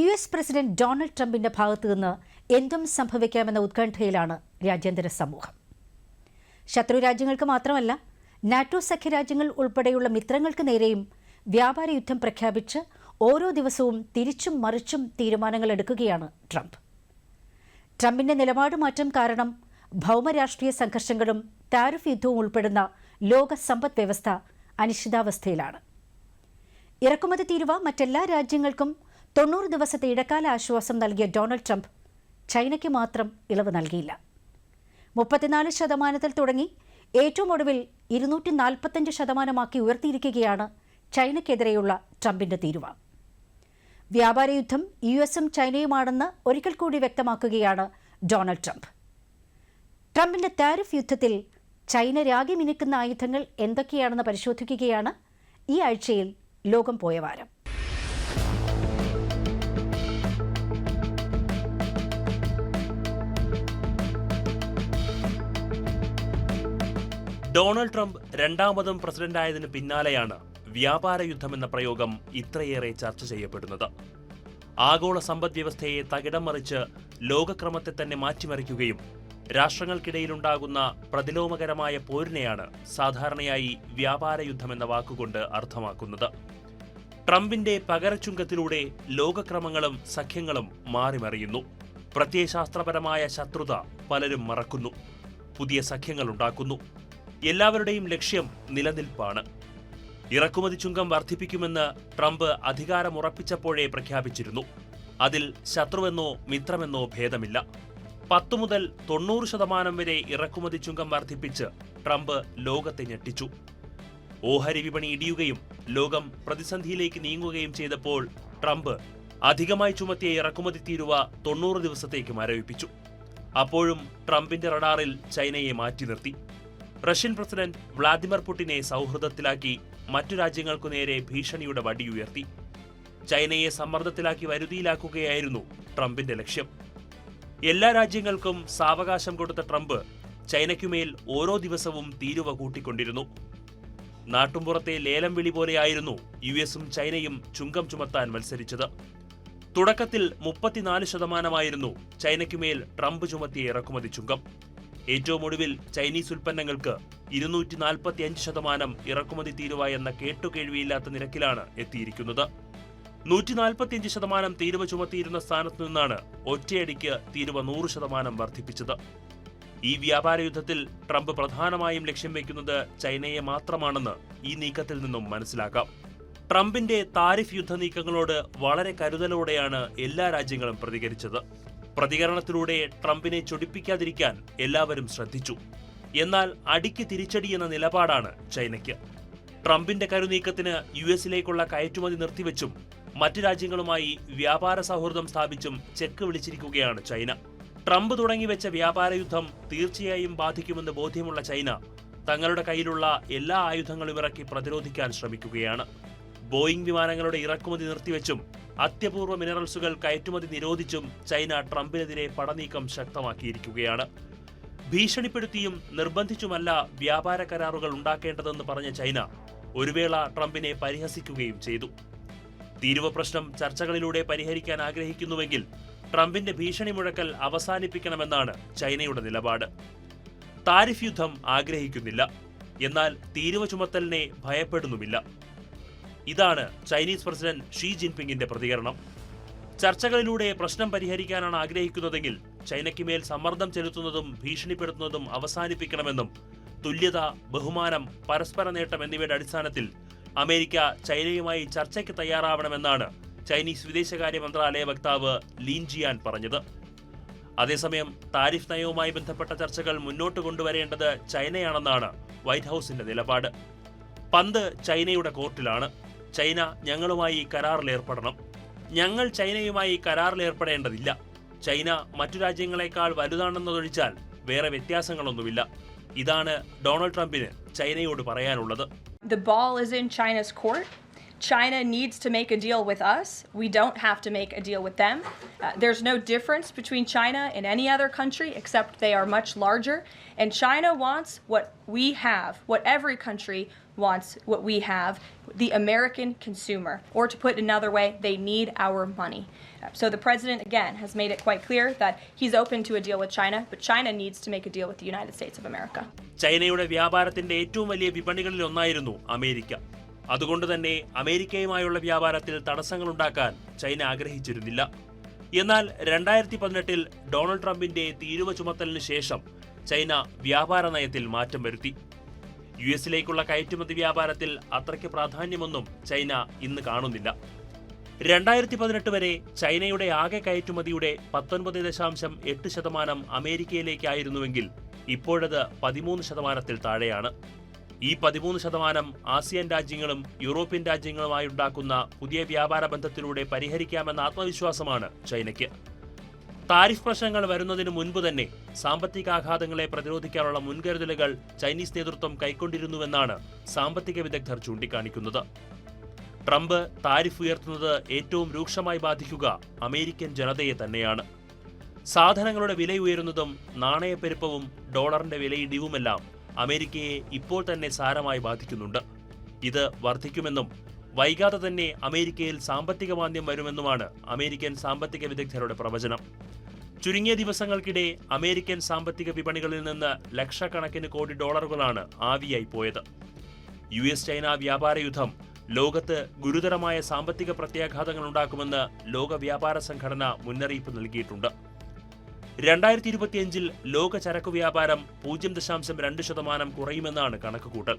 U S president Donald ട്രംപിന്റെ ഭാഗത്തു നിന്ന് എന്തും സംഭവിക്കാമെന്ന ഉത്കണ്ഠയിലാണ് രാജ്യാന്തര സമൂഹം. ശത്രു രാജ്യങ്ങൾക്ക് മാത്രമല്ല നാറ്റോ സഖ്യരാജ്യങ്ങൾ ഉൾപ്പെടെയുള്ള മിത്രങ്ങൾക്ക് നേരെയും വ്യാപാര യുദ്ധം പ്രഖ്യാപിച്ച് ഓരോ ദിവസവും തിരിച്ചും മറിച്ചും തീരുമാനങ്ങൾ എടുക്കുകയാണ് ട്രംപ്. ട്രംപിന്റെ നിലപാട് മാറ്റം കാരണം ഭൗമരാഷ്ട്രീയ സംഘർഷങ്ങളും താരിഫ് യുദ്ധവും ഉൾപ്പെടുന്ന ലോക സമ്പദ് വ്യവസ്ഥ അനിശ്ചിതാവസ്ഥയിലാണ്. ഇറക്കുമതി തീരുവ മറ്റെല്ലാ രാജ്യങ്ങൾക്കും തൊണ്ണൂറ് ദിവസത്തെ ഇടക്കാല ആശ്വാസം നൽകിയ ഡൊണാൾഡ് ട്രംപ് ചൈനയ്ക്ക് മാത്രം ഇളവ് നൽകിയില്ല. മുപ്പത്തിനാല് ശതമാനത്തിൽ തുടങ്ങി ഏറ്റവും ഒടുവിൽ ഇരുന്നൂറ്റി നാൽപ്പത്തഞ്ച് ശതമാനമാക്കി ഉയർത്തിയിരിക്കുകയാണ് ചൈനയ്ക്കെതിരെയുള്ള ട്രംപിന്റെ തീരുവ. വ്യാപാര യുദ്ധം യു എസും ചൈനയുമാണെന്ന് ഒരിക്കൽ കൂടി വ്യക്തമാക്കുകയാണ് ഡൊണാൾഡ് ട്രംപ്. ട്രംപിന്റെ താരിഫ് യുദ്ധത്തിൽ ചൈന രാഗി ആയുധങ്ങൾ എന്തൊക്കെയാണെന്ന് പരിശോധിക്കുകയാണ് ഈ ആഴ്ചയിൽ ലോകം പോയ വാരം. ഡൊണാൾഡ് ട്രംപ് രണ്ടാമതും പ്രസിഡന്റായതിനു പിന്നാലെയാണ് വ്യാപാര യുദ്ധം എന്ന പ്രയോഗം ഇത്രയേറെ ചർച്ച ചെയ്യപ്പെടുന്നത്. ആഗോള സമ്പദ്വ്യവസ്ഥയെ തകിടം മറിച്ച് ലോകക്രമത്തെ തന്നെ മാറ്റിമറിക്കുകയും രാഷ്ട്രങ്ങൾക്കിടയിലുണ്ടാകുന്ന പ്രതിലോമകരമായ പോരിനെയാണ് സാധാരണയായി വ്യാപാര യുദ്ധമെന്ന വാക്കുകൊണ്ട് അർത്ഥമാക്കുന്നത്. ട്രംപിന്റെ പകരച്ചുങ്കത്തിലൂടെ ലോകക്രമങ്ങളും സഖ്യങ്ങളും മാറിമറിയുന്നു. പ്രത്യയശാസ്ത്രപരമായ ശത്രുത പലരും മറക്കുന്നു. പുതിയ സഖ്യങ്ങൾ ഉണ്ടാക്കുന്നു എല്ലാവരുടെയും ലക്ഷ്യം നിലനിൽപ്പാണ്. ഇറക്കുമതി ചുങ്കം വർദ്ധിപ്പിക്കുമെന്ന് ട്രംപ് അധികാരമുറപ്പിച്ചപ്പോഴേ പ്രഖ്യാപിച്ചിരുന്നു. അതിൽ ശത്രുവെന്നോ മിത്രമെന്നോ ഭേദമില്ല. പത്തു മുതൽ തൊണ്ണൂറ് ശതമാനം വരെ ഇറക്കുമതി ചുങ്കം വർദ്ധിപ്പിച്ച് ട്രംപ് ലോകത്തെ ഞെട്ടിച്ചു. ഓഹരി വിപണി ഇടിയുകയും ലോകം പ്രതിസന്ധിയിലേക്ക് നീങ്ങുകയും ചെയ്തപ്പോൾ ട്രംപ് അധികമായി ചുമത്തിയ ഇറക്കുമതി തീരുവ തൊണ്ണൂറ് ദിവസത്തേക്ക് മരവിപ്പിച്ചു. അപ്പോഴും ട്രംപിന്റെ റഡാറിൽ ചൈനയെ മാറ്റി നിർത്തി. റഷ്യൻ പ്രസിഡന്റ് വ്ളാദിമിർ പുടിനെ സൗഹൃദത്തിലാക്കി മറ്റു രാജ്യങ്ങൾക്കു നേരെ ഭീഷണിയുടെ വടിയുയർത്തി ചൈനയെ സമ്മർദ്ദത്തിലാക്കി വരുതിയിലാക്കുകയായിരുന്നു ട്രംപിന്റെ ലക്ഷ്യം. എല്ലാ രാജ്യങ്ങൾക്കും സാവകാശം കൊടുത്ത ട്രംപ് ചൈനയ്ക്കുമേൽ ഓരോ ദിവസവും തീരുവ കൂട്ടിക്കൊണ്ടിരുന്നു. നാട്ടുംപുറത്തെ ലേലം വിളി പോലെയായിരുന്നു യു എസും ചൈനയും ചുങ്കം ചുമത്താൻ മത്സരിച്ചത്. തുടക്കത്തിൽ മുപ്പത്തിനാല് ശതമാനമായിരുന്നു ചൈനയ്ക്കുമേൽ ട്രംപ് ചുമത്തിയ ഇറക്കുമതി ചുങ്കം. ഏറ്റവും ഒടുവിൽ ചൈനീസ് ഉൽപ്പന്നങ്ങൾക്ക് ഇരുന്നൂറ്റി നാൽപ്പത്തി അഞ്ച് ശതമാനം ഇറക്കുമതി തീരുവ എന്ന കേട്ടുകേഴ്വിയില്ലാത്ത നിരക്കിലാണ് എത്തിയിരിക്കുന്നത്. നൂറ്റി നാൽപ്പത്തിയഞ്ച് ശതമാനം തീരുവ ചുമത്തിയിരുന്ന സ്ഥാനത്ത് നിന്നാണ് ഒറ്റയടിക്ക് തീരുവ നൂറ് ശതമാനം വർദ്ധിപ്പിച്ചത്. ഈ വ്യാപാര യുദ്ധത്തിൽ ട്രംപ് പ്രധാനമായും ലക്ഷ്യം വെക്കുന്നത് ചൈനയെ മാത്രമാണെന്ന് ഈ നീക്കത്തിൽ നിന്നും മനസ്സിലാക്കാം. ട്രംപിന്റെ താരിഫ് യുദ്ധ നീക്കങ്ങളോട് വളരെ കരുതലോടെയാണ് എല്ലാ രാജ്യങ്ങളും പ്രതികരിച്ചത്. പ്രതികരണത്തിലൂടെ ട്രംപിനെ ചൊടിപ്പിക്കാതിരിക്കാൻ എല്ലാവരും ശ്രദ്ധിച്ചു. എന്നാൽ അടിക്ക് തിരിച്ചടി എന്ന നിലപാടാണ് ചൈനയ്ക്ക്. ട്രംപിന്റെ കരുനീക്കത്തിന് യു എസിലേക്കുള്ള കയറ്റുമതി നിർത്തിവെച്ചും മറ്റു രാജ്യങ്ങളുമായി വ്യാപാര സൗഹൃദം സ്ഥാപിച്ചും ചെക്ക് വിളിച്ചിരിക്കുകയാണ് ചൈന. ട്രംപ് തുടങ്ങിവെച്ച വ്യാപാര യുദ്ധം തീർച്ചയായും ബാധിക്കുമെന്ന് ബോധ്യമുള്ള ചൈന തങ്ങളുടെ കയ്യിലുള്ള എല്ലാ ആയുധങ്ങളും ഇറക്കി പ്രതിരോധിക്കാൻ ശ്രമിക്കുകയാണ്. ബോയിംഗ് വിമാനങ്ങളുടെ ഇറക്കുമതി നിർത്തിവെച്ചും അത്യപൂർവ മിനറൽസുകൾ കയറ്റുമതി നിരോധിച്ചും ചൈന ട്രംപിനെതിരെ പടനീക്കം ശക്തമാക്കിയിരിക്കുകയാണ്. ഭീഷണിപ്പെടുത്തിയും നിർബന്ധിച്ചുമല്ല വ്യാപാര കരാറുകൾ ഉണ്ടാക്കേണ്ടതെന്ന് പറഞ്ഞ ചൈന ഒരു വേള ട്രംപിനെ പരിഹസിക്കുകയും ചെയ്തു. തീരുവ പ്രശ്നം ചർച്ചകളിലൂടെ പരിഹരിക്കാൻ ആഗ്രഹിക്കുന്നുവെങ്കിൽ ട്രംപിന്റെ ഭീഷണി മുഴക്കൽ അവസാനിപ്പിക്കണമെന്നാണ് ചൈനയുടെ നിലപാട്. താരിഫ് യുദ്ധം ആഗ്രഹിക്കുന്നില്ല. എന്നാൽ തീരുവ ചുമത്തലിനെ ഭയപ്പെടുന്നുമില്ല. ഇതാണ് ചൈനീസ് പ്രസിഡന്റ് ഷീ ജിൻപിങ്ങിന്റെ പ്രതികരണം. ചർച്ചകളിലൂടെ പ്രശ്നം പരിഹരിക്കാനാണ് ആഗ്രഹിക്കുന്നതെങ്കിൽ ചൈനയ്ക്ക് മേൽ സമ്മർദ്ദം ചെലുത്തുന്നതും ഭീഷണിപ്പെടുത്തുന്നതും അവസാനിപ്പിക്കണമെന്നും തുല്യത ബഹുമാനം പരസ്പര നേട്ടം എന്നിവയുടെ അടിസ്ഥാനത്തിൽ അമേരിക്ക ചൈനയുമായി ചർച്ചയ്ക്ക് തയ്യാറാവണമെന്നാണ് ചൈനീസ് വിദേശകാര്യ മന്ത്രാലയ വക്താവ് ലീൻ ജിയാൻ പറഞ്ഞത്. അതേസമയം താരിഫ് നയവുമായി ബന്ധപ്പെട്ട ചർച്ചകൾ മുന്നോട്ട് കൊണ്ടുവരേണ്ടത് ചൈനയാണെന്നാണ് വൈറ്റ് ഹൗസിന്റെ നിലപാട്. പന്ത് ചൈനയുടെ കോർട്ടിലാണ്. ചൈന ഞങ്ങളുമായി കരാറിലേർപ്പെടണം ഞങ്ങൾ ചൈനയുമായി കരാറിലേർപ്പെടേണ്ടതില്ല ചൈന മറ്റു രാജ്യങ്ങളെക്കാൾ വലുതാണെന്നതൊഴിച്ചാൽ വേറെ വ്യത്യാസങ്ങളൊന്നുമില്ല ഇതാണ് ഡൊണാൾഡ് ട്രംപിന് ചൈനയോട് പറയാനുള്ളത് The ball is in China's court. China needs to make a deal with us. We don't have to make a deal with them. Uh, there's no difference between China and any other country except they are much larger. And China wants what we have, what every country wants what we have, the American consumer. Or to put it another way, they need our money. Uh, So the president, again, has made it quite clear that he's open to a deal with China, but China needs to make a deal with the United States of America. ചൈനയുടെ വ്യാപാരത്തിന്റെ ഏറ്റവും വലിയ വിപണികളിൽ ഒന്നായിരുന്നു America അതുകൊണ്ട് തന്നെ അമേരിക്കയുമായുള്ള വ്യാപാരത്തിൽ തടസ്സങ്ങളുണ്ടാക്കാൻ China ആഗ്രഹിച്ചിരുന്നില്ല എന്നാൽ രണ്ടായിരത്തി പതിനെട്ടിൽ ഡൊണാൾഡ് ട്രംപിന്റെ തീരുവ ചുമത്തലിന് ശേഷം ചൈന വ്യാപാര നയത്തിൽ മാറ്റം വരുത്തി യു എസിലേക്കുള്ള കയറ്റുമതി വ്യാപാരത്തിൽ അത്രയ്ക്ക് പ്രാധാന്യമൊന്നും ചൈന ഇന്ന് കാണുന്നില്ല. രണ്ടായിരത്തി പതിനെട്ട് വരെ ചൈനയുടെ ആകെ കയറ്റുമതിയുടെ പത്തൊൻപത് ദശാംശം എട്ട് ശതമാനം അമേരിക്കയിലേക്കായിരുന്നുവെങ്കിൽ ഇപ്പോഴത് പതിമൂന്ന് ശതമാനത്തിൽ താഴെയാണ്. ഈ പതിമൂന്ന് ശതമാനം ആസിയൻ രാജ്യങ്ങളും യൂറോപ്യൻ രാജ്യങ്ങളുമായി ഉണ്ടാക്കുന്ന പുതിയ വ്യാപാര ബന്ധത്തിലൂടെ പരിഹരിക്കാമെന്ന ആത്മവിശ്വാസമാണ് ചൈനയ്ക്ക്. താരിഫ് പ്രശ്നങ്ങൾ വരുന്നതിന് മുൻപ് തന്നെ സാമ്പത്തികാഘാതങ്ങളെ പ്രതിരോധിക്കാനുള്ള മുൻകരുതലുകൾ ചൈനീസ് നേതൃത്വം കൈക്കൊണ്ടിരുന്നുവെന്നാണ് സാമ്പത്തിക വിദഗ്ധർ ചൂണ്ടിക്കാണിക്കുന്നത്. ട്രംപ് താരിഫ് ഉയർത്തുന്നത് ഏറ്റവും രൂക്ഷമായി ബാധിക്കുക അമേരിക്കൻ ജനതയെ തന്നെയാണ്. സാധനങ്ങളുടെ വില ഉയരുന്നതും നാണയപ്പെരുപ്പവും ഡോളറിന്റെ വിലയിടിവുമെല്ലാം അമേരിക്കയെ ഇപ്പോൾ തന്നെ സാരമായി ബാധിക്കുന്നുണ്ട്. ഇത് വർദ്ധിക്കുമെന്നും വൈകാതെ തന്നെ അമേരിക്കയിൽ സാമ്പത്തിക മാന്ദ്യം വരുമെന്നുമാണ് അമേരിക്കൻ സാമ്പത്തിക വിദഗ്ധരുടെ പ്രവചനം. ചുരുങ്ങിയ ദിവസങ്ങൾക്കിടെ അമേരിക്കൻ സാമ്പത്തിക വിപണികളിൽ നിന്ന് ലക്ഷക്കണക്കിന് കോടി ഡോളറുകളാണ് ആവിയായി പോയത്. യു എസ് ചൈന വ്യാപാര യുദ്ധം ലോകത്ത് ഗുരുതരമായ സാമ്പത്തിക പ്രത്യാഘാതങ്ങൾ ഉണ്ടാക്കുമെന്ന് ലോക വ്യാപാര സംഘടന മുന്നറിയിപ്പ് നൽകിയിട്ടുണ്ട്. രണ്ടായിരത്തി ഇരുപത്തിയഞ്ചിൽ ലോക ചരക്കു വ്യാപാരം പൂജ്യം ദശാംശം രണ്ട് ശതമാനം കുറയുമെന്നാണ് കണക്കുകൂട്ടൽ.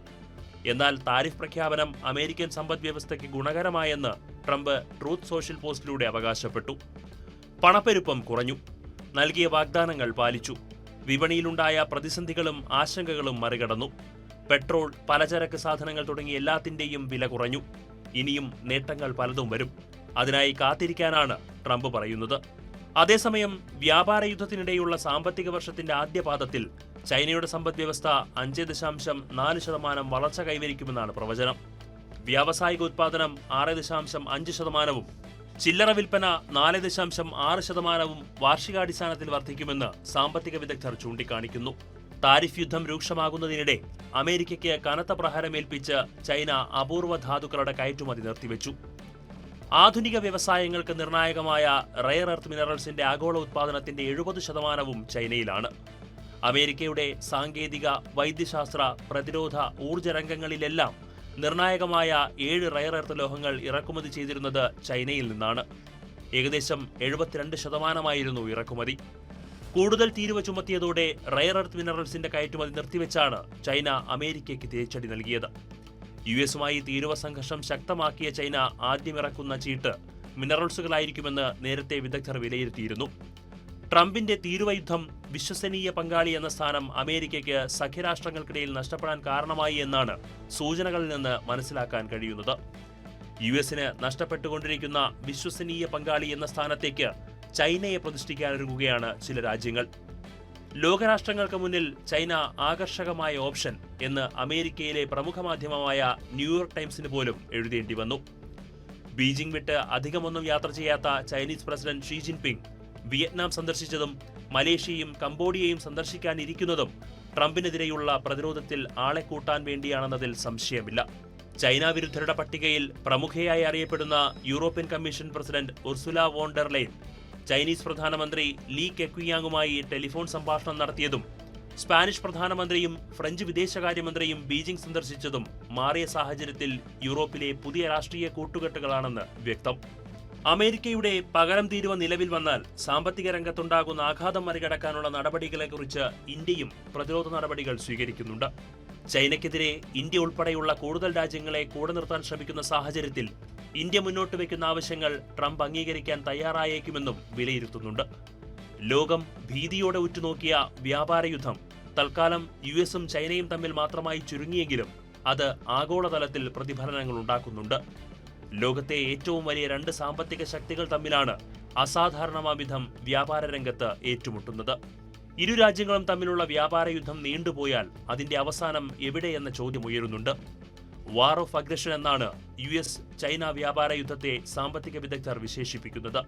എന്നാൽ താരിഫ് പ്രഖ്യാപനം അമേരിക്കൻ സമ്പദ് വ്യവസ്ഥയ്ക്ക് ഗുണകരമായെന്ന് ട്രംപ് ട്രൂത്ത് സോഷ്യൽ പോസ്റ്റിലൂടെ അവകാശപ്പെട്ടു. പണപ്പെരുപ്പം കുറഞ്ഞു. നൽകിയ വാഗ്ദാനങ്ങൾ പാലിച്ചു. വിപണിയിലുണ്ടായ പ്രതിസന്ധികളും ആശങ്കകളും മറികടന്നു. പെട്രോൾ പലചരക്ക് സാധനങ്ങൾ തുടങ്ങിയ എല്ലാത്തിന്റെയും വില കുറഞ്ഞു. ഇനിയും നേട്ടങ്ങൾ പലതും വരും. അതിനായി കാത്തിരിക്കാനാണ് ട്രംപ് പറയുന്നത്. അതേസമയം വ്യാപാര യുദ്ധത്തിനിടെയുള്ള സാമ്പത്തിക വർഷത്തിന്റെ ആദ്യപാദത്തിൽ ചൈനയുടെ സമ്പദ് വ്യവസ്ഥ അഞ്ച് ദശാംശം നാല് ശതമാനം വളർച്ച കൈവരിക്കുമെന്നാണ് പ്രവചനം. വ്യാവസായിക ഉത്പാദനം ആറ് ദശാംശം അഞ്ച് ശതമാനവും ചില്ലറ വിൽപ്പന നാല് ദശാംശം ആറ് ശതമാനവും വാർഷികാടിസ്ഥാനത്തിൽ വർദ്ധിക്കുമെന്ന് സാമ്പത്തിക വിദഗ്ധർ ചൂണ്ടിക്കാണിക്കുന്നു. താരിഫ് യുദ്ധം രൂക്ഷമാകുന്നതിനിടെ അമേരിക്കയ്ക്ക് കനത്ത പ്രഹരമേൽപ്പിച്ച് ചൈന അപൂർവ ധാതുക്കളുടെ കയറ്റുമതി നിർത്തിവെച്ചു. ആധുനിക വ്യവസായങ്ങൾക്ക് നിർണായകമായ റയർ എർത്ത് മിനറൽസിന്റെ ആഗോള ഉത്പാദനത്തിന്റെ എഴുപത് ശതമാനവും ചൈനയിലാണ്. അമേരിക്കയുടെ സാങ്കേതിക വൈദ്യശാസ്ത്ര പ്രതിരോധ ഊർജ രംഗങ്ങളിലെല്ലാം നിർണായകമായ ഏഴ് റയർ എർത്ത് ലോഹങ്ങൾ ഇറക്കുമതി ചെയ്തിരുന്നത് ചൈനയിൽ നിന്നാണ്. ഏകദേശം എഴുപത്തിരണ്ട് ശതമാനമായിരുന്നു ഇറക്കുമതി. കൂടുതൽ തീരുവ ചുമത്തിയതോടെ റയർ എർത്ത് മിനറൽസിന്റെ കയറ്റുമതി നിർത്തിവെച്ചാണ് ചൈന അമേരിക്കയ്ക്ക് തിരിച്ചടി നൽകിയത്. യു എസുമായി തീരുവ സംഘർഷം ശക്തമാക്കിയ ചൈന ആദ്യം ഇറക്കുന്ന ചീട്ട് മിനറൽസുകളായിരിക്കുമെന്ന് നേരത്തെ വിദഗ്ധർ വിലയിരുത്തിയിരുന്നു. ട്രംപിന്റെ തീരുവയുദ്ധം വിശ്വസനീയ പങ്കാളി എന്ന സ്ഥാനം അമേരിക്കയ്ക്ക് സഖ്യരാഷ്ട്രങ്ങൾക്കിടയിൽ നഷ്ടപ്പെടാൻ കാരണമായി എന്നാണ് സൂചനകളിൽ നിന്ന് മനസ്സിലാക്കാൻ കഴിയുന്നത്. യു എസിന് നഷ്ടപ്പെട്ടുകൊണ്ടിരിക്കുന്ന വിശ്വസനീയ പങ്കാളി എന്ന സ്ഥാനത്തേക്ക് ചൈനയെ പ്രതിഷ്ഠിക്കാനൊരുങ്ങുകയാണ് ചില രാജ്യങ്ങൾ. ലോകരാഷ്ട്രങ്ങൾക്ക് മുന്നിൽ ചൈന ആകർഷകമായ ഓപ്ഷൻ എന്ന് അമേരിക്കയിലെ പ്രമുഖ മാധ്യമമായ ന്യൂയോർക്ക് ടൈംസിന് പോലും എഴുതേണ്ടി വന്നു. ബീജിംഗ് വിട്ട് അധികമൊന്നും യാത്ര ചെയ്യാത്ത Chinese president Xi Jinping Vietnam സന്ദർശിച്ചതും മലേഷ്യയും കംബോഡിയയും സന്ദർശിക്കാനിരിക്കുന്നതും ട്രംപിനെതിരെയുള്ള പ്രതിരോധത്തിൽ ആളെ കൂട്ടാൻ വേണ്ടിയാണെന്നതിൽ സംശയമില്ല. ചൈന വിരുദ്ധരുടെ പട്ടികയിൽ പ്രമുഖയായി അറിയപ്പെടുന്ന European commission president Ursula von der Leyen Chinese പ്രധാനമന്ത്രി ലീ കെക്വിയാങ്ങുമായി ടെലിഫോൺ സംഭാഷണം നടത്തിയതും സ്പാനിഷ് പ്രധാനമന്ത്രിയും ഫ്രഞ്ച് വിദേശകാര്യമന്ത്രിയും ബീജിംഗ് സന്ദർശിച്ചതും മാറിയ സാഹചര്യത്തിൽ യൂറോപ്പിലെ പുതിയ രാഷ്ട്രീയ കൂട്ടുകെട്ടുകളാണെന്ന് വ്യക്തം. അമേരിക്കയുടെ പകരം തീരുവ നിലവിൽ വന്നാൽ സാമ്പത്തിക രംഗത്തുണ്ടാകുന്ന ആഘാതം മറികടക്കാനുള്ള നടപടികളെക്കുറിച്ച് ഇന്ത്യയും പ്രതിരോധ നടപടികൾ സ്വീകരിക്കുന്നുണ്ട്. ചൈനയ്ക്കെതിരെ ഇന്ത്യ ഉൾപ്പെടെയുള്ള കൂടുതൽ രാജ്യങ്ങളെ കൂടെ നിർത്താൻ ശ്രമിക്കുന്ന സാഹചര്യത്തിൽ ഇന്ത്യ മുന്നോട്ട് വയ്ക്കുന്ന ആവശ്യങ്ങൾ ട്രംപ് അംഗീകരിക്കാൻ തയ്യാറായേക്കുമെന്നും വിലയിരുത്തുന്നുണ്ട്. ലോകം ഭീതിയോടെ ഉറ്റുനോക്കിയ വ്യാപാര യുദ്ധം തൽക്കാലം യു എസും ചൈനയും തമ്മിൽ മാത്രമായി ചുരുങ്ങിയെങ്കിലും അത് ആഗോളതലത്തിൽ പ്രതിഫലനങ്ങൾ ഉണ്ടാക്കുന്നുണ്ട്. ലോകത്തെ ഏറ്റവും വലിയ രണ്ട് സാമ്പത്തിക ശക്തികൾ തമ്മിലാണ് അസാധാരണമാവിധം വ്യാപാര രംഗത്ത് ഏറ്റുമുട്ടുന്നത്. ഇരു രാജ്യങ്ങളും തമ്മിലുള്ള വ്യാപാര യുദ്ധം നീണ്ടുപോയാൽ അതിന്റെ അവസാനം എവിടെയെന്ന ചോദ്യം ഉയരുന്നുണ്ട്. വാർ ഓഫ് അഗ്രഷൻ എന്നാണ് യു എസ് ചൈന വ്യാപാര യുദ്ധത്തെ സാമ്പത്തിക വിദഗ്ധർ വിശേഷിപ്പിക്കുന്നത്.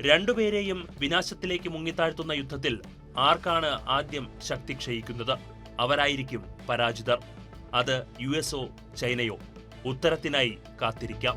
രണ്ടുപേരെയും വിനാശത്തിലേക്ക് മുങ്ങിത്താഴ്ത്തുന്ന യുദ്ധത്തിൽ ആർക്കാണ് ആദ്യം ശക്തി ക്ഷയിക്കുന്നത്? അവരായിരിക്കും പരാജിതർ. അത് യു എസോ ചൈനയോ? ഉത്തരത്തിനായി കാത്തിരിക്കാം